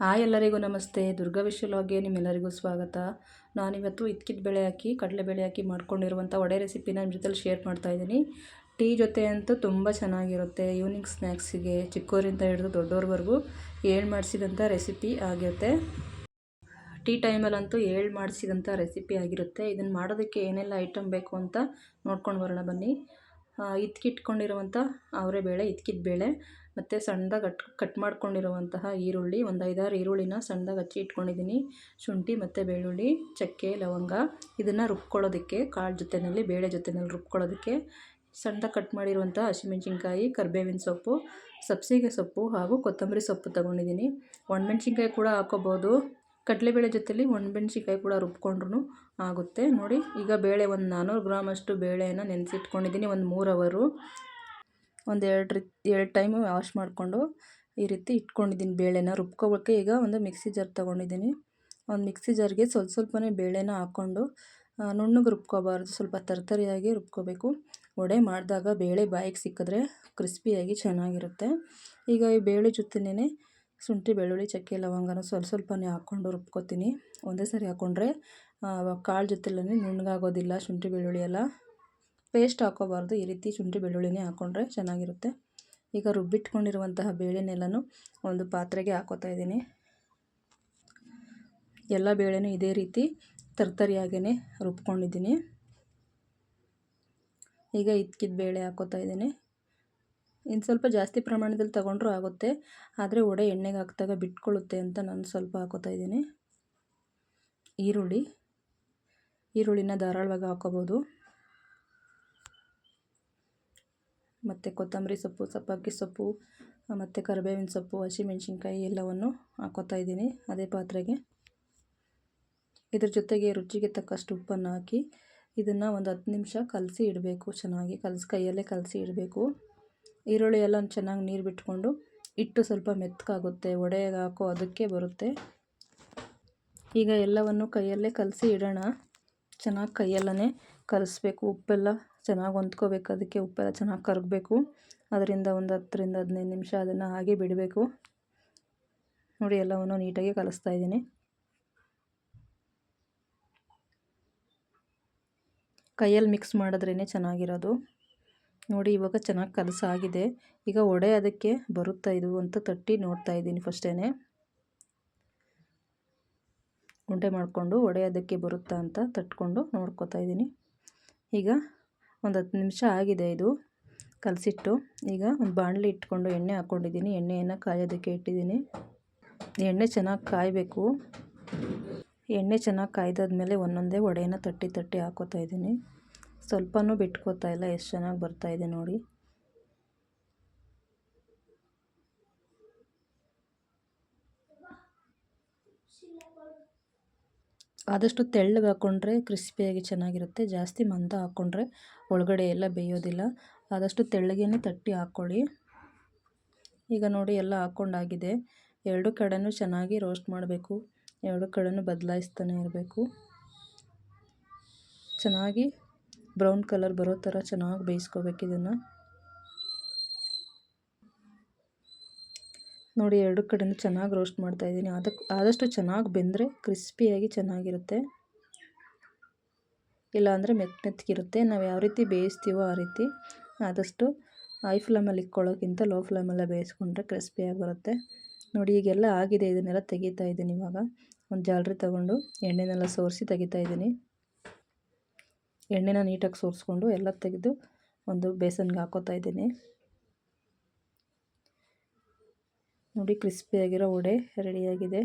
Hi ಎಲ್ಲರಿಗೂ ನಮಸ್ತೆ. ದುರ್ಗಾ ವಿಶ್ವಲಾಗೆ ನಿಮ್ಮೆಲ್ಲರಿಗೂ ಸ್ವಾಗತ. ನಾನಿವತ್ತು ಇದ್ಕಿದ ಬೇಳೆ ಹಾಕಿ, ಕಡಲೆ ಕಡಲೆಬೇಳೆ ಹಾಕಿ ಮಾಡ್ಕೊಂಡಿರುವಂಥ ವಡೆ ರೆಸಿಪಿನ ನಿಮ್ಮ ಜೊತೆಲಿ ಶೇರ್ ಮಾಡ್ತಾ ಇದ್ದೀನಿ. ಟೀ ಜೊತೆ ಅಂತೂ ತುಂಬ ಚೆನ್ನಾಗಿರುತ್ತೆ. ಈವ್ನಿಂಗ್ ಸ್ನ್ಯಾಕ್ಸಿಗೆ ಚಿಕ್ಕೋರಿಂದ ಹಿಡಿದು ದೊಡ್ಡವ್ರವರೆಗೂ ಏಳು ಮಾಡಿಸಿದಂಥ ರೆಸಿಪಿ ಆಗಿರುತ್ತೆ. ಟೀ ಟೈಮಲ್ಲಂತೂ ಏಳು ಮಾಡಿಸಿದಂಥ ರೆಸಿಪಿ ಆಗಿರುತ್ತೆ. ಇದನ್ನು ಮಾಡೋದಕ್ಕೆ ಏನೆಲ್ಲ ಐಟಮ್ ಬೇಕು ಅಂತ ನೋಡ್ಕೊಂಡು ಬರೋಣ ಬನ್ನಿ. ಇಟ್ಕೊಂಡಿರುವಂಥ ಅವರೆಬೇಳೆ ಬೇಳೆ, ಇತ್ಕಿದ ಬೇಳೆ ಮತ್ತು ಸಣ್ಣದಾಗಿ ಕಟ್ ಕಟ್ ಮಾಡ್ಕೊಂಡಿರುವಂತಹ ಈರುಳ್ಳಿ, ಒಂದು ಐದಾರು ಈರುಳ್ಳಿನ ಸಣ್ಣದಾಗಿ ಹಚ್ಚಿ ಇಟ್ಕೊಂಡಿದ್ದೀನಿ ಶುಂಠಿ ಮತ್ತು ಬೆಳ್ಳುಳ್ಳಿ, ಚಕ್ಕೆ, ಲವಂಗ ಇದನ್ನು ರುಬ್ಕೊಳ್ಳೋದಕ್ಕೆ, ಕಾಳು ಜೊತೆಯಲ್ಲಿ ಬೇಳೆ ಜೊತೆಯಲ್ಲಿ ರುಬ್ಕೊಳ್ಳೋದಕ್ಕೆ, ಸಣ್ಣದಾಗಿ ಕಟ್ ಮಾಡಿರುವಂಥ ಹಸಿಮೆಣ್ಸಿನ್ಕಾಯಿ, ಕರಿಬೇವಿನ ಸೊಪ್ಪು, ಸಬ್ಸಿಗೆ ಸೊಪ್ಪು ಹಾಗೂ ಕೊತ್ತಂಬರಿ ಸೊಪ್ಪು ತೊಗೊಂಡಿದ್ದೀನಿ ಒಣಮೆಣ್ಸಿನ್ಕಾಯಿ ಕೂಡ ಹಾಕೋಬೋದು. ಕಡಲೆಬೇಳೆ ಜೊತೆಲಿ ಒಣಮೆಣ್ಸಿನ್ಕಾಯಿ ಕೂಡ ರುಬ್ಕೊಂಡ್ರೂ ಆಗುತ್ತೆ. ನೋಡಿ, ಈಗ ಬೇಳೆ ಒಂದು ನಾನ್ನೂರು ಗ್ರಾಮಷ್ಟು ಬೇಳೆಯನ್ನು ನೆನೆಸಿಟ್ಕೊಂಡಿದ್ದೀನಿ. ಒಂದು ಮೂರು ಅವರು. ಒಂದು ಎರಡು ರೀ, ಎರಡು ಟೈಮು ವಾಶ್ ಮಾಡಿಕೊಂಡು ಈ ರೀತಿ ಇಟ್ಕೊಂಡಿದ್ದೀನಿ ಬೇಳೆನ ರುಬ್ಕೋಬೇಕು ಈಗ ಒಂದು ಮಿಕ್ಸಿ ಜಾರ್ ತೊಗೊಂಡಿದ್ದೀನಿ. ಒಂದು ಮಿಕ್ಸಿ ಜಾರ್ಗೆ ಸ್ವಲ್ಪ ಸ್ವಲ್ಪನೇ ಬೇಳೆನ ಹಾಕ್ಕೊಂಡು ನುಣ್ಣಗೆ ರುಬ್ಕೋಬಾರ್ದು. ಸ್ವಲ್ಪ ತರ್ತರಿಯಾಗಿ ರುಬ್ಕೋಬೇಕು. ವಡೆ ಮಾಡಿದಾಗ ಬೇಳೆ ಬಾಯಿಗೆ ಸಿಕ್ಕಿದ್ರೆ ಕ್ರಿಸ್ಪಿಯಾಗಿ ಚೆನ್ನಾಗಿರುತ್ತೆ. ಈಗ ಈ ಬೇಳೆ ಜೊತೆನೇ ಶುಂಠಿ, ಬೆಳ್ಳುಳ್ಳಿ, ಚಕ್ಕೆ, ಲವಂಗನ ಸ್ವಲ್ಪ ಸ್ವಲ್ಪನೇ ಹಾಕ್ಕೊಂಡು ರುಬ್ಕೋತೀನಿ. ಒಂದೇ ಸರಿ ಹಾಕ್ಕೊಂಡ್ರೆ ಕಾಳು ಜೊತೆಲೇ ನುಣ್ಣಗಾಗೋದಿಲ್ಲ ಶುಂಠಿ, ಬೆಳ್ಳುಳ್ಳಿ ಎಲ್ಲ. ಪೇಸ್ಟ್ ಹಾಕೋಬಾರ್ದು, ಈ ರೀತಿ ಶುಂಠಿ, ಬೆಳ್ಳುಳ್ಳಿನೇ ಹಾಕ್ಕೊಂಡ್ರೆ ಚೆನ್ನಾಗಿರುತ್ತೆ. ಈಗ ರುಬ್ಬಿಟ್ಕೊಂಡಿರುವಂತಹ ಬೇಳೆನೆಲ್ಲನೂ ಒಂದು ಪಾತ್ರೆಗೆ ಹಾಕೋತಾ ಇದ್ದೀನಿ. ಎಲ್ಲ ಬೇಳೆನೂ ಇದೇ ರೀತಿ ತರ್ತರಿಯಾಗೇ ರುಬ್ಕೊಂಡಿದ್ದೀನಿ. ಈಗ ಇದ್ಕಿದ ಬೇಳೆ ಹಾಕೋತಾ ಇದ್ದೀನಿ. ಇನ್ನು ಸ್ವಲ್ಪ ಜಾಸ್ತಿ ಪ್ರಮಾಣದಲ್ಲಿ ತಗೊಂಡ್ರೂ ಆಗುತ್ತೆ. ಆದರೆ ಒಡೆ ಎಣ್ಣೆಗೆ ಹಾಕಿದಾಗ ಬಿಟ್ಕೊಳ್ಳುತ್ತೆ ಅಂತ ನಾನು ಸ್ವಲ್ಪ ಹಾಕೋತಾ ಇದ್ದೀನಿ. ಈರುಳ್ಳಿ. ಈರುಳ್ಳಿನ ಧಾರಾಳವಾಗಿ ಹಾಕೋಬೋದು. ಮತ್ತು ಕೊತ್ತಂಬರಿ ಸೊಪ್ಪು, ಸಬ್ಬಕ್ಕಿ ಸೊಪ್ಪು, ಮತ್ತು ಕರಿಬೇವಿನ ಸೊಪ್ಪು, ಹಸಿಮೆಣ್ಸಿನ್ಕಾಯಿ ಎಲ್ಲವನ್ನು ಹಾಕೋತಾ ಇದ್ದೀನಿ ಅದೇ ಪಾತ್ರೆಗೆ. ಇದ್ರ ಜೊತೆಗೆ ರುಚಿಗೆ ತಕ್ಕಷ್ಟು ಉಪ್ಪನ್ನು ಹಾಕಿ ಇದನ್ನು ಒಂದು ಹತ್ತು ನಿಮಿಷ ಕಲಸಿ ಇಡಬೇಕು ಚೆನ್ನಾಗಿ. ಕಲಸಿ ಕೈಯಲ್ಲೇ ಕಲಸಿ ಇಡಬೇಕು. ಈರುಳ್ಳಿ ಎಲ್ಲ ಚೆನ್ನಾಗಿ ನೀರು ಬಿಟ್ಕೊಂಡು ಇಟ್ಟು ಸ್ವಲ್ಪ ಮೆತ್ತಗಾಗುತ್ತೆ ಒಡೆಗೆ ಹಾಕೋ ಅದಕ್ಕೆ ಬರುತ್ತೆ. ಈಗ ಎಲ್ಲವನ್ನು ಕೈಯಲ್ಲೇ ಕಲಸಿ ಇಡೋಣ. ಚೆನ್ನಾಗಿ ಕೈಯಲ್ಲೇ ಕಲಿಸ್ಬೇಕು, ಉಪ್ಪೆಲ್ಲ ಚೆನ್ನಾಗಿ ಹೊಂದ್ಕೋಬೇಕು, ಅದಕ್ಕೆ ಉಪ್ಪೆಲ್ಲ ಚೆನ್ನಾಗಿ ಕರಗಬೇಕು. ಅದರಿಂದ ಒಂದು ಹತ್ತರಿಂದ ಹದಿನೈದು ನಿಮಿಷ ಅದನ್ನು ಹಾಗೆ ಬಿಡಬೇಕು. ನೋಡಿ, ಎಲ್ಲವನ್ನು ನೀಟಾಗಿ ಕಲಿಸ್ತಾ ಇದ್ದೀನಿ. ಕೈಯಲ್ಲಿ ಮಿಕ್ಸ್ ಮಾಡಿದ್ರೇ ಚೆನ್ನಾಗಿರೋದು. ನೋಡಿ ಇವಾಗ ಚೆನ್ನಾಗಿ ಕಲಸಾಗಿದೆ ಈಗ ಒಡೆ ಅದಕ್ಕೆ ಬರುತ್ತಾ ಇದು ಅಂತ ತಟ್ಟಿ ನೋಡ್ತಾ ಇದ್ದೀನಿ ಫಸ್ಟೇ ಉಂಡೆ ಮಾಡಿಕೊಂಡು ಒಡೆ ಅದಕ್ಕೆ ಬರುತ್ತಾ ಅಂತ ತಟ್ಕೊಂಡು ನೋಡ್ಕೊತಾ ಇದ್ದೀನಿ. ಈಗ ಒಂದು ಹತ್ತು ನಿಮಿಷ ಆಗಿದೆ ಇದು ಕಲಸಿಟ್ಟು. ಈಗ ಒಂದು ಬಾಣಲಿ ಇಟ್ಕೊಂಡು ಎಣ್ಣೆ ಹಾಕ್ಕೊಂಡಿದ್ದೀನಿ ಎಣ್ಣೆಯನ್ನು ಕಾಯೋದಕ್ಕೆ ಇಟ್ಟಿದ್ದೀನಿ. ಎಣ್ಣೆ ಚೆನ್ನಾಗಿ ಕಾಯಬೇಕು. ಎಣ್ಣೆ ಚೆನ್ನಾಗಿ ಕಾಯ್ದಾದ್ಮೇಲೆ ಒಂದೊಂದೇ ಒಡೆಯನ್ನು ತಟ್ಟಿ ತಟ್ಟಿ ಹಾಕೋತಾ ಇದ್ದೀನಿ. ಸ್ವಲ್ಪನೂ ಬಿಟ್ಕೋತಾ ಇಲ್ಲ. ಎಷ್ಟು ಚೆನ್ನಾಗಿ ಬರ್ತಾ ಇದೆ ನೋಡಿ. ಆದಷ್ಟು ತೆಳ್ಳಗೆ ಹಾಕ್ಕೊಂಡ್ರೆ ಕ್ರಿಸ್ಪಿಯಾಗಿ ಚೆನ್ನಾಗಿರುತ್ತೆ. ಜಾಸ್ತಿ ಮಂದ ಹಾಕ್ಕೊಂಡ್ರೆ ಒಳಗಡೆ ಎಲ್ಲ ಬೇಯೋದಿಲ್ಲ. ಆದಷ್ಟು ತೆಳ್ಳಗೇನೆ ತಟ್ಟಿ ಹಾಕ್ಕೊಳ್ಳಿ ಈಗ ನೋಡಿ ಎಲ್ಲ ಹಾಕ್ಕೊಂಡಾಗಿದೆ ಎರಡು ಕಡೆನೂ ಚೆನ್ನಾಗಿ ರೋಸ್ಟ್ ಮಾಡಬೇಕು. ಎರಡು ಕಡೆನೂ ಬದಲಾಯಿಸ್ತಾನೆ ಇರಬೇಕು. ಚೆನ್ನಾಗಿ ಬ್ರೌನ್ ಕಲರ್ ಬರೋ ಥರ ಚೆನ್ನಾಗಿ ಬೇಯಿಸ್ಕೋಬೇಕು ಇದನ್ನು. ನೋಡಿ, ಎರಡು ಕಡೆಯೂ ಚೆನ್ನಾಗಿ ರೋಸ್ಟ್ ಮಾಡ್ತಾಯಿದ್ದೀನಿ ಅದಕ್ಕೆ ಆದಷ್ಟು ಚೆನ್ನಾಗಿ ಬೆಂದರೆ ಕ್ರಿಸ್ಪಿಯಾಗಿ ಚೆನ್ನಾಗಿರುತ್ತೆ. ಇಲ್ಲಾಂದರೆ ಮೆತ್ತ ಮೆತ್ತಗಿರುತ್ತೆ ನಾವು ಯಾವ ರೀತಿ ಬೇಯಿಸ್ತೀವೋ ಆ ರೀತಿ ಆದಷ್ಟು ಹೈ ಫ್ಲೇಮಲ್ಲಿ ಇಕ್ಕೊಳ್ಳೋಕ್ಕಿಂತ ಲೋ ಫ್ಲೇಮಲ್ಲೇ ಬೇಯಿಸ್ಕೊಂಡ್ರೆ ಕ್ರಿಸ್ಪಿಯಾಗಿ ಬರುತ್ತೆ. ನೋಡಿ, ಈಗೆಲ್ಲ ಆಗಿದೆ. ಇದನ್ನೆಲ್ಲ ತೆಗಿತಾ ಇದ್ದೀನಿ ಇವಾಗ. ಒಂದು ಜಾಲರಿ ತೊಗೊಂಡು ಎಣ್ಣೆನೆಲ್ಲ ಸೋರಿಸಿ ತೆಗಿತಾ ಇದ್ದೀನಿ. ಎಣ್ಣೆನ ನೀಟಾಗಿ ಸೋರಿಸ್ಕೊಂಡು ಎಲ್ಲ ತೆಗೆದು ಒಂದು ಬೇಸನ್ಗೆ ಹಾಕೋತಾ ಇದ್ದೀನಿ. ನೋಡಿ ಕ್ರಿಸ್ಪಿಯಾಗಿರೋ ವಡೆ ರೆಡಿಯಾಗಿದೆ.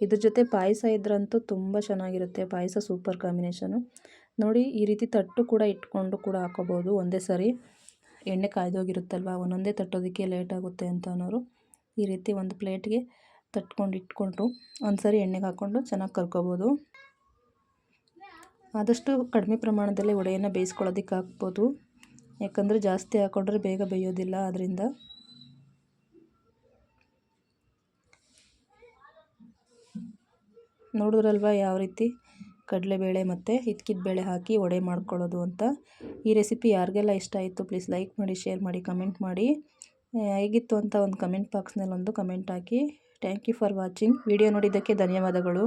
ಇದ್ರ ಜೊತೆ ಪಾಯಸ ಇದ್ರಂತೂ ತುಂಬ ಚೆನ್ನಾಗಿರುತ್ತೆ. ಪಾಯಸ ಸೂಪರ್ ಕಾಂಬಿನೇಷನು. ನೋಡಿ, ಈ ರೀತಿ ತಟ್ಟು ಕೂಡ ಇಟ್ಕೊಂಡು ಕೂಡ ಹಾಕೋಬೋದು. ಒಂದೇ ಸರಿ ಎಣ್ಣೆ ಕಾಯ್ದೋಗಿರುತ್ತಲ್ವ? ಒಂದೊಂದೇ ತಟ್ಟೋದಕ್ಕೆ ಲೇಟ್ ಆಗುತ್ತೆ ಅಂತ ಅನ್ನೋರು ಈ ರೀತಿ ಒಂದು ಪ್ಲೇಟ್ಗೆ ತಟ್ಕೊಂಡು ಇಟ್ಕೊಂಡ್ರು. ಒಂದು ಸರಿ ಎಣ್ಣೆಗೆ ಹಾಕ್ಕೊಂಡು ಚೆನ್ನಾಗಿ ಕರ್ಕೋಬೋದು. ಆದಷ್ಟು ಕಡಿಮೆ ಪ್ರಮಾಣದಲ್ಲಿ ವಡೆಯನ್ನು ಬೇಯಿಸ್ಕೊಳ್ಳೋದಕ್ಕೆ ಹಾಕ್ಬೋದು ಯಾಕಂದರೆ ಜಾಸ್ತಿ ಹಾಕ್ಕೊಂಡ್ರೆ ಬೇಗ ಬೇಯೋದಿಲ್ಲ ಅದರಿಂದ ನೋಡಿದ್ರಲ್ವ ಯಾವ ರೀತಿ? ಕಡಲೆಬೇಳೆ ಮತ್ತು ಹಿತ್ಕಿದ ಬೇಳೆ ಹಾಕಿ ವಡೆ ಮಾಡ್ಕೊಳ್ಳೋದು ಅಂತ. ಈ ರೆಸಿಪಿ ಯಾರಿಗೆಲ್ಲ ಇಷ್ಟ ಆಯಿತು ಪ್ಲೀಸ್ ಲೈಕ್ ಮಾಡಿ, ಶೇರ್ ಮಾಡಿ, ಕಮೆಂಟ್ ಮಾಡಿ. ಹೇಗಿತ್ತು ಅಂತ ಒಂದು ಕಮೆಂಟ್ ಬಾಕ್ಸ್ನಲ್ಲಿ ಒಂದು comment hockey. Thank you for watching. Video ನೋಡಿದ್ದಕ್ಕೆ ಧನ್ಯವಾದಗಳು.